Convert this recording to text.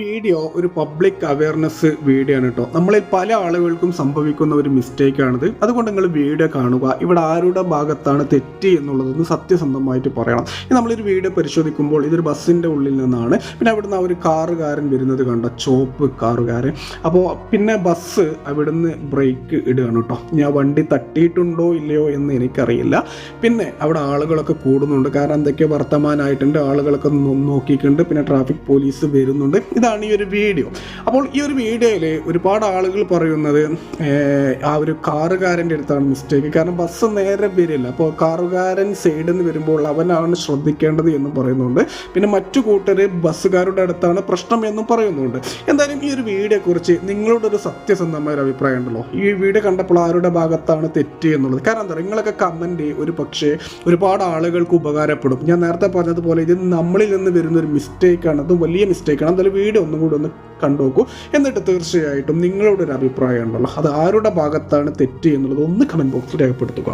Video ഒരു public awareness video ആണ് കേട്ടോ. നമ്മളിൽ പല ആളുകൾക്കും സംഭവിക്കുന്ന ഒരു മിസ്റ്റേക്ക് ആണിത്. അതുകൊണ്ട് നിങ്ങൾ വീഡിയോ കാണുക. ഇവിടെ ആരുടെ ഭാഗത്താണ് തെറ്റ് എന്നുള്ളതെന്ന് സത്യസന്ധമായിട്ട് പറയണം. നമ്മളൊരു വീഡിയോ പരിശോധിക്കുമ്പോൾ ഇതൊരു ബസ്സിന്റെ ഉള്ളിൽ നിന്നാണ്. പിന്നെ അവിടുന്ന് ഒരു കാറുകാരൻ വരുന്നത് കണ്ട? ചോപ്പ് കാറുകാരൻ. അപ്പോൾ പിന്നെ ബസ് അവിടുന്ന് ബ്രേക്ക് ഇടുകയാണ് കേട്ടോ. ഞാൻ വണ്ടി തട്ടിയിട്ടുണ്ടോ ഇല്ലയോ എന്ന് എനിക്കറിയില്ല. പിന്നെ അവിടെ ആളുകളൊക്കെ കൂടുന്നുണ്ട്. കാരണം എന്തൊക്കെയോ വർത്തമാനമായിട്ടുണ്ട്. ആളുകളൊക്കെ നോക്കിയിട്ടുണ്ട്. പിന്നെ ട്രാഫിക് പോലീസ് വരുന്നുണ്ട്. ഇതാണ് ഈ ഒരു വീഡിയോ? അപ്പോൾ ഈ ഒരു വീഡിയോയിൽ ഒരുപാട് ആളുകൾ പറയുന്നത് ആ ഒരു കാറുകാരന്റെ അടുത്താണ് മിസ്റ്റേക്ക് കാരണം ബസ് നേരെ വരില്ല. അപ്പോൾ കാറുകാരൻ സൈഡിൽ നിന്ന് വരുമ്പോൾ അവനാണ് ശ്രദ്ധിക്കേണ്ടത് എന്നും പറയുന്നുണ്ട്. പിന്നെ മറ്റു കൂട്ടർ ബസ്സുകാരുടെ അടുത്താണ് പ്രശ്നം എന്നും പറയുന്നുണ്ട്. എന്തായാലും ഈ ഒരു വീഡിയോയെക്കുറിച്ച് കുറിച്ച് നിങ്ങളുടെ ഒരു സത്യസന്ധമായ ഒരു അഭിപ്രായം ഉണ്ടല്ലോ? ഈ വീഡിയോ കണ്ടപ്പോൾ ആരുടെ ഭാഗത്താണ് തെറ്റ് എന്നുള്ളത്? കാരണം എന്താ നിങ്ങളൊക്കെ കമന്റ് ഒരു പക്ഷേ ഒരുപാട് ആളുകൾക്ക് ഉപകാരപ്പെടും. ഞാൻ നേരത്തെ പറഞ്ഞതുപോലെ ഇത് നമ്മളിൽ നിന്ന് വരുന്ന ഒരു മിസ്റ്റേക്കാണ് അതും വലിയ മിസ്റ്റേക്കാണ് എന്തായാലും വീഡിയോ ഒന്നും കൂടി ഒന്ന് കണ്ടു നോക്കൂ. എന്നിട്ട് തീർച്ചയായിട്ടും നിങ്ങളുടെ ഒരു അഭിപ്രായം ഉണ്ടല്ലോ. അത് ആരുടെ ഭാഗത്താണ് തെറ്റ് എന്നുള്ളത് ഒന്ന് കമന്റ് ബോക്സിൽ രേഖപ്പെടുത്തുക.